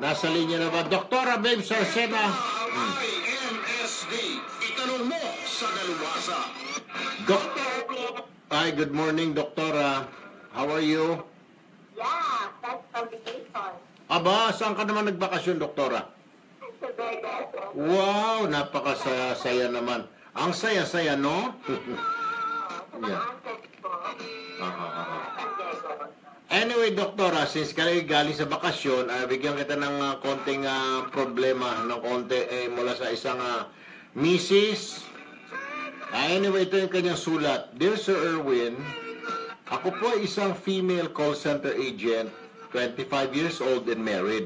Nasa linya na ba? Doktora Babe Sarcena. IMSD. Itanong mo sa dalubhasa. Dok Hi, good morning, Doktora. How are you? Yeah, that's publication. Aba, saan ka naman nagbakasyon, Doktora? Vegas. Wow, napakasaya naman. Ang saya-saya, no? Yeah. Aha, aha. Anyway, Doktora, since ka galing sa bakasyon, ah, bigyan kita ng ah, konting ah, problema, ng konti eh, mula sa isang uh. Ah, anyway, ito yung kanyang sulat. Dear Sir Erwin, ako po ay isang female call center agent, 25 years old and married.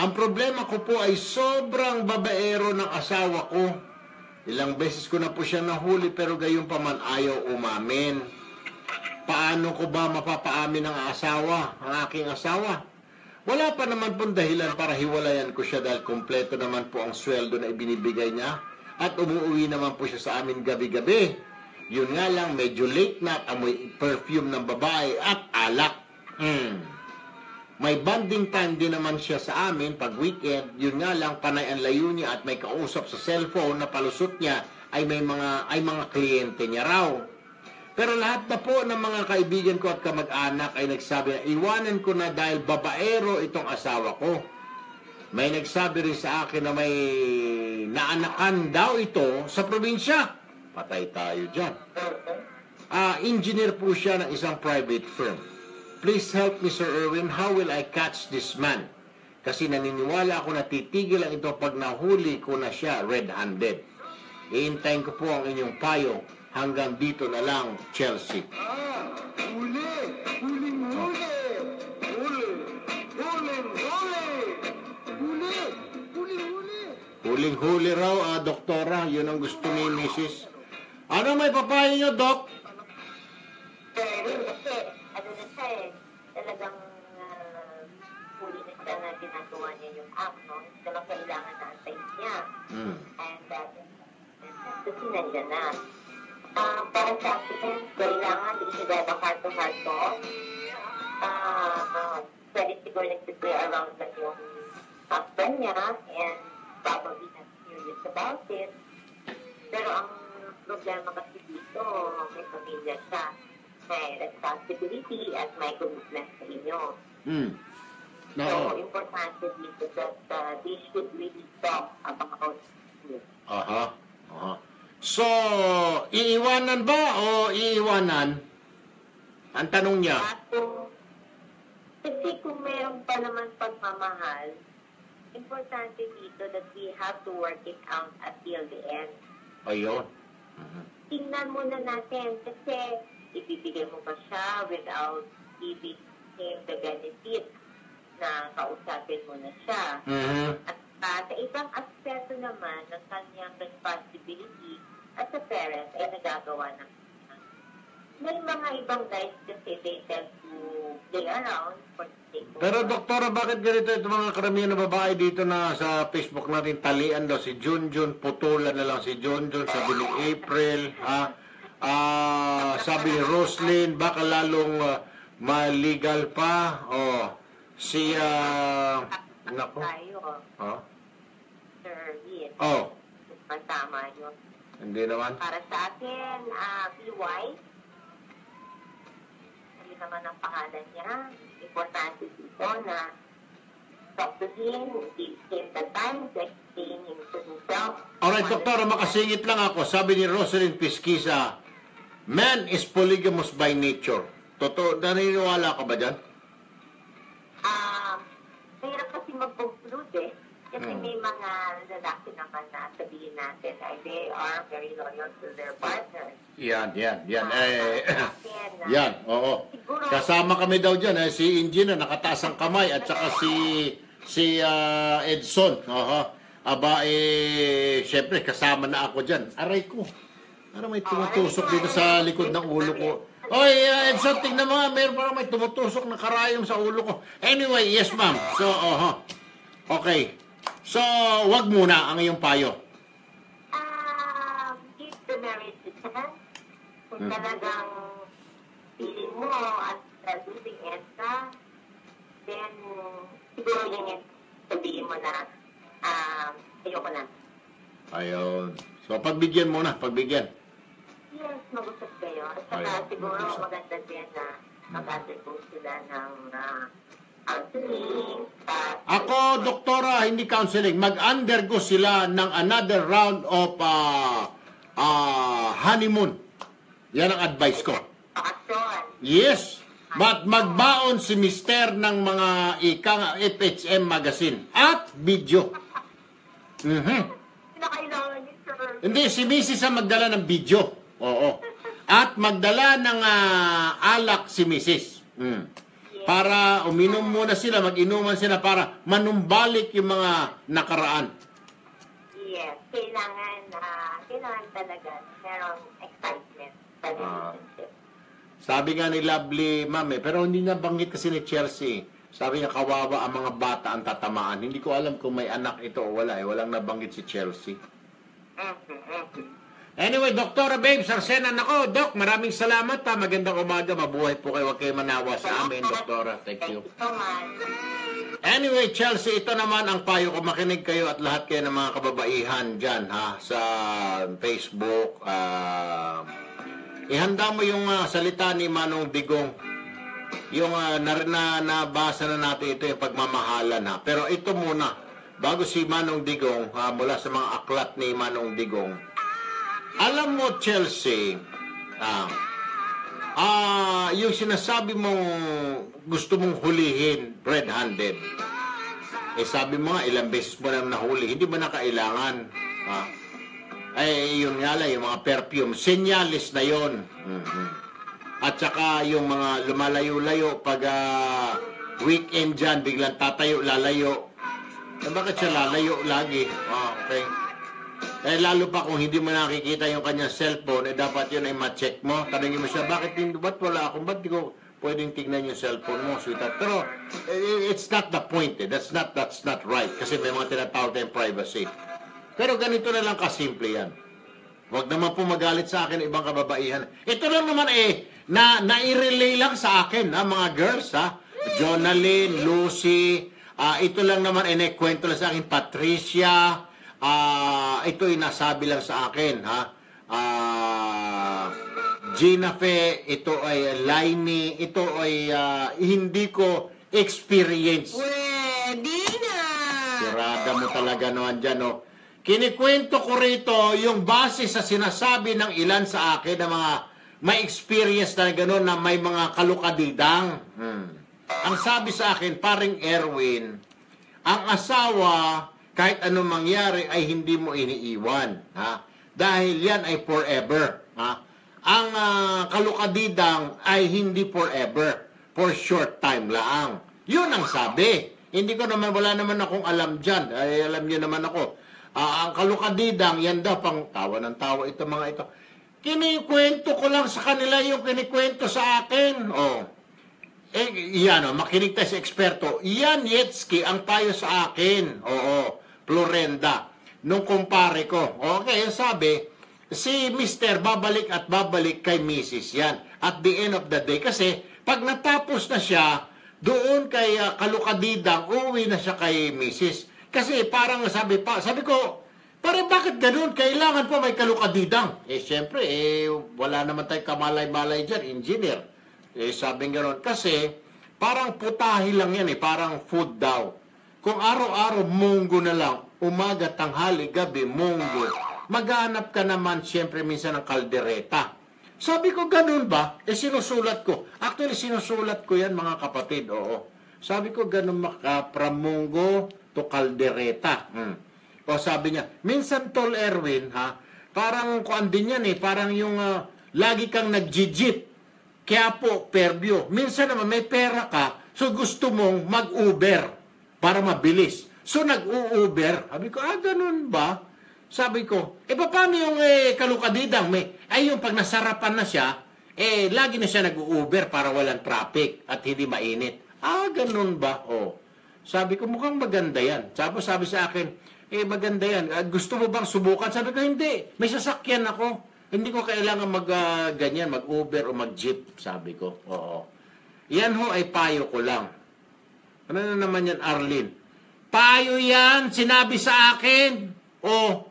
Ang problema ko po ay sobrang babaero ng asawa ko. Ilang beses ko na po siya nahuli pero gayon pa man ayaw umamin. Paano ko ba mapapaamin ang asawa, ang aking asawa? Wala pa naman pong dahilan para hiwalayan ko siya dahil kompleto naman po ang sweldo na ibinibigay niya at umuwi naman po siya sa amin gabi-gabi. Yun nga lang, medyo late na at amoy perfume ng babae at alak. Hmm. May bonding time din naman siya sa amin pag weekend. Yun nga lang, panay ang layo niya at may kausap sa cellphone na palusot niya ay may mga ay mga kliyente niya raw. Pero lahat na po ng mga kaibigan ko at kamag-anak ay nagsabi na iwanan ko na dahil babaero itong asawa ko. May nagsabi rin sa akin na may naanakan daw ito sa probinsya. Patay tayo dyan. Ah, engineer po siya ng isang private firm. Please help me, Sir Erwin. How will I catch this man? Kasi naniniwala ako na titigil ang ito pag nahuli ko na siya red-handed. Iintayin ko po ang inyong payo hanggang dito na lang, Chelsea. Ah, huli! Huling huli! Huli! Huling huli! Huli! Huling huli! Huling-huli raw, ah, doktora. Yun ang gusto ni Mrs. Ano may papayo nyo, Doc? Pero kasi, ano na siya eh, talagang uh, huli na siya na ginagawa niya yung app, no? Naman kailangan na niya. Hmm. And that, kasi nandiyan na. Ah, para sa akin, kailangan hindi siya dahil heart-to-heart talk. Ah, ah, pwede siguro nag-play around lang yung husband niya and probably not serious about it. Pero ang problema kasi dito, may pamilya siya. May responsibility at may commitment sa inyo. Hmm. So, Oo. importante dito that uh, they should really talk about it. Aha. Aha. So, iiwanan ba o iiwanan? Ang tanong niya. Ako, kasi kung meron pa naman pagmamahal, importante dito that we have to work it out until the end. Ayun. Mhm. Tingnan muna natin kasi ibibigay mo pa siya without giving him the benefit na kausapin mo na siya. Mhm. At uh, sa ibang aspeto naman ng kanyang responsibility as a parent ay nagagawa ng may mga ibang guys kasi they tend to play around for Pero doktora, bakit ganito itong mga karamihan na babae dito na sa Facebook natin talian daw si Junjun, putulan na lang si Junjun, sabi ni April, ha? Ah, sabi ni Roslyn, baka lalong ah, maligal pa. Oh, si ah, nako. tayo, Oh, Sir Ian. oh, Masama yun. Hindi naman. Para sa akin, ah PY, ano naman ang pangalan niya, importante dito na talk to him, give him the time to explain him to himself. Alright, doktora, makasingit lang ako. Sabi ni Rosalyn Pisquisa, man is polygamous by nature. Totoo, naniniwala ka ba dyan? Um, mahirap kasi mag-conclude eh. Kasi Hmm. May mga lalaki naman na sabihin natin ay they are very loyal to their partners. Yan, yan, yan. Ah, Eh, ah, yan, oo. Siguro- Kasama kami daw dyan, eh, si Injin na nakataas ang kamay at saka si si ah, Edson. Aha. Aba, eh, syempre, kasama na ako dyan. Aray ko. Parang may tumutusok dito sa likod ng ulo ko. Oy, ah, Edson, tingnan mo nga, meron parang may tumutusok na karayom sa ulo ko. Anyway, yes ma'am. So, aha. Okay. So, wag muna ang iyong payo. Um, give the marriage a chance. Kung Hmm. talagang feeling mo at uh, losing end ka, then siguro yun yung mo na, um, ayoko na. Ayun. So, pagbigyan mo na, pagbigyan. Yes, mag-usap kayo. At saka Ayun, siguro mag-usap. maganda din na mag-undergo sila ng uh, Ako, doktora, hindi counseling. Mag-undergo sila ng another round of ah, ah, honeymoon. Yan ang advice ko. Yes. But magbaon si mister ng mga ikang FHM magazine at video. Mhm. Sir. Hindi, si Mrs. ang magdala ng video. Oo. At magdala ng ah, alak si Mrs. Mm. Para uminom muna sila, mag-inuman sila para manumbalik yung mga nakaraan. Yes, kailangan, ah, kailangan talaga merong excitement sa relationship. Sabi nga ni Lovely, ma'am eh, pero hindi na banggit kasi ni Chelsea. Sabi niya, kawawa ang mga bata ang tatamaan. Hindi ko alam kung may anak ito o wala eh. Walang nabanggit si Chelsea. Mhm, mhm. Anyway, Doktora Babe, Sarsena, nako, Dok, maraming salamat ha. Magandang umaga, mabuhay po kayo. Huwag kayo manawa sa amin, Doktora. Thank you. Anyway, Chelsea, ito naman ang payo ko. Makinig kayo at lahat kayo ng mga kababaihan dyan, ha, sa Facebook. ah, ihanda mo yung ah, salita ni Manong Digong. Yung ah, na, na, nabasa na natin ito yung pagmamahalan, ha. Pero ito muna, bago si Manong Digong, ah, mula sa mga aklat ni Manong Digong, alam mo, Chelsea, ah, ah, yung sinasabi mong gusto mong hulihin red-handed, eh sabi mo nga, ilang beses mo na nahuli, hindi mo na kailangan. Ah, ay, yun nga lang, yung mga perfume, senyalis na yon. Mhm. At saka yung mga lumalayo-layo pag ah, weekend dyan, biglang tatayo, lalayo. Eh, bakit siya lalayo lagi? Ah, okay. Eh, lalo pa kung hindi mo nakikita yung kanyang cellphone, eh, dapat yun ay ma-check mo. Tanungin mo siya, bakit hindi, ba't wala akong, ba't di ko pwedeng tignan yung cellphone mo, sweetheart? Pero, eh, it's not the point, eh. That's not, that's not right. Kasi may mga tinatawag tayong privacy. Pero ganito na lang kasimple yan. Huwag naman po magalit sa akin ibang kababaihan. Ito lang naman eh, na nai-relay lang sa akin, ha, mga girls, ha? Jonalyn, Lucy, ah, ito lang naman, eh, naikwento lang sa akin, Patricia, ah, ito ay nasabi lang sa akin, ha? Ah, Gina Fe, ito ay Laini, ito ay ah, hindi ko experience. Pwede na! Sirada mo talaga naman dyan, no? Kinikwento ko rito yung base sa sinasabi ng ilan sa akin na mga may experience na gano'n na may mga kalukadidang. Hmm. Ang sabi sa akin, paring Erwin, ang asawa, kahit anong mangyari, ay hindi mo iniiwan. Ha? Dahil yan ay forever. Ha? Ang ah, kalukadidang ay hindi forever. For short time lang. Yun ang sabi. Hindi ko naman, wala naman akong alam dyan. Ay, alam niyo naman ako. Ah, ang kalukadidang, yan daw, pang tawa ng tawa ito mga ito. Kinikwento ko lang sa kanila yung kinikwento sa akin. Oh. Eh, yan o, makinig tayo sa eksperto. Yan, Yetski, ang payo sa akin. Oo, Florenda. Nung kumpare ko. Okay, ang sabi, si Mr. babalik at babalik kay Mrs. yan. At the end of the day. Kasi, pag natapos na siya, doon kay uh, Kalukadidang, uuwi na siya kay Mrs. Kasi parang sabi pa, sabi ko, pare bakit ganun? Kailangan po may kalukadidang. Eh, syempre, eh, wala naman tayong kamalay-malay dyan, engineer. Eh, sabi gano'n. Kasi, parang putahe lang yan eh, parang food daw. Kung araw-araw munggo na lang, umaga, tanghali, gabi, munggo, maghanap ka naman siyempre minsan ng kaldereta. Sabi ko, ganun ba? Eh, sinusulat ko. Actually, sinusulat ko yan, mga kapatid, oo. Sabi ko, ganun maka, from munggo to kaldereta. Hmm. O sabi niya, minsan tol Erwin, ha, parang kuan din yan eh, parang yung ah, lagi kang nag-jeep. Kaya po, Perbio, minsan naman may pera ka, so gusto mong mag-Uber para mabilis. So nag-u-Uber, sabi ko, ah, ganun ba? Sabi ko, eh paano yung eh, kalukadidang? May, ay yung pag nasarapan na siya, eh lagi na siya nag-u-Uber para walang traffic at hindi mainit. Ah, ganun ba? Oh. Sabi ko, mukhang maganda yan. Tapos sabi sa akin, eh maganda yan. Ah, gusto mo bang subukan? Sabi ko, hindi. May sasakyan ako. Hindi ko kailangan mag ah, ganyan, mag-Uber o mag-jeep. Sabi ko, oo. Yan ho ay payo ko lang. Ano na naman yan, Arlene? Payo yan, sinabi sa akin. Oh,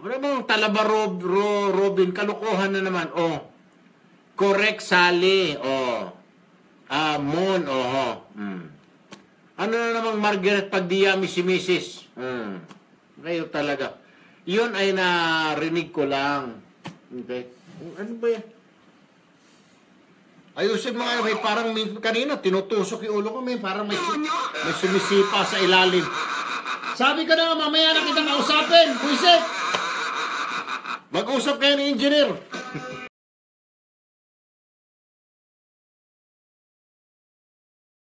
ano bang talaba Rob, Ro, Robin, kalukuhan na naman. Oh, correct Sally. Oh, ah, Mon, oh, hmm. Ano na namang Margaret Padilla, si Mrs. Hmm. Kayo talaga. Yun ay narinig ko lang. Okay. Ano ba yan? Ayusin mo nga, may parang may, kanina, tinutusok yung ulo ko, may parang may, su- may sumisipa sa ilalim. Sabi ka na, mamaya na kita kausapin, puisit! Mag-usap kayo ni engineer.